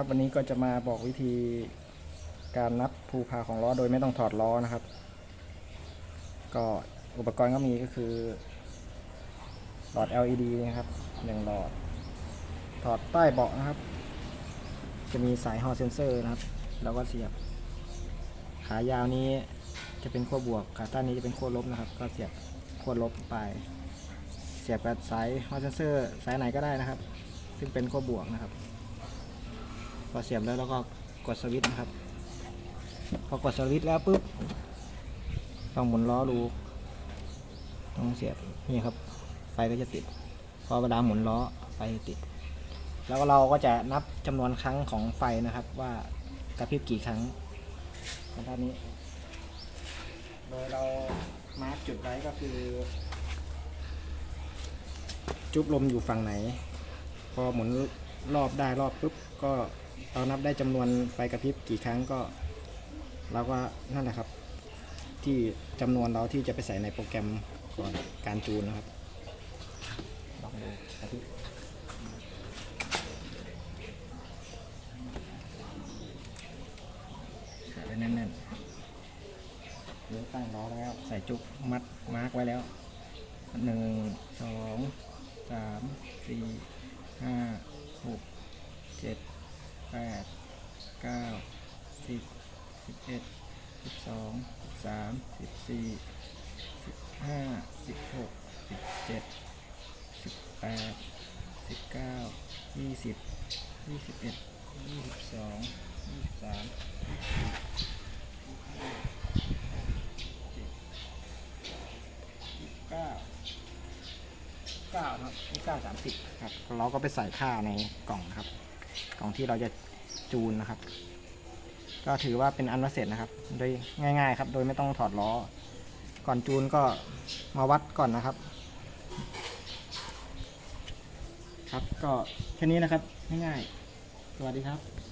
ครับ วันนี้ก็จะมาบอกวิธีการนับภูพาของล้อโดยไม่ต้องถอดล้อนะครับ ก็อุปกรณ์ก็มีก็คือหลอด LED นะครับหนึ่งหลอด ถอดใต้เบาะนะครับ จะมีสายฮอเซนเซอร์นะครับ แล้วก็เสียบ ขายาวนี้จะเป็นขั้วบวก ขาตั้นนี้จะเป็นขั้วลบนะครับ ก็เสียบขั้วลบไป เสียบกับสายฮอเซนเซอร์สายไหนก็ได้นะครับ ซึ่งเป็นขั้วบวกนะครับ อเสียบแล้วเราก็กดสวิตช์นะครับ พอกดสวิตช์แล้วปุ๊บต้องหมุนล้อดูต้องเสียบนี่ครับไฟก็จะติด พอเวลาหมุนล้อไฟติด แล้วเราก็จะนับจำนวนครั้งของไฟนะครับ ว่ากระพริบกี่ครั้งด้านนี้ โดยเรามาร์กจุดไว้ก็คือ จุบลมอยู่ฝั่งไหน พอหมุนรอบได้รอบปุ๊บก็ เรานับได้จำนวนไฟกระพริบกี่ครั้งก็เราก็นั่นแหละครับ ที่จำนวนเราที่จะไปใส่ในโปรแกรมก่อนการจูนนะครับลองดูกระพริบใส่ไว้แน่นๆเดี๋ยตั้งล้อแล้ว ใส่จุกมัดมาร์กไว้แล้วหนึ่งสองสามสี่ห้าหกเจ็ด แปดเก้าสิบสิบเอ็ดสิบสองสิบสามสิบสี่สิบห้าสิบหกสิบเจ็ดสิบแปดสิบเก้ายี่สิบยี่สิบเอ็ดยี่สิบสองยี่สิบสามเก้าเก้าครับนี่เก้าสามสิบครับเราก็ไปใส่ค่าในกล่องนะครับ ของที่เราจะจูนนะครับ ก็ถือว่าเป็นอันว่าเสร็จนะครับ โดยง่าย ๆ ครับ โดยไม่ต้องถอดล้อ ก่อนจูนก็มาวัดก่อนนะครับ ครับก็แค่นี้นะครับง่ายๆสวัสดีครับ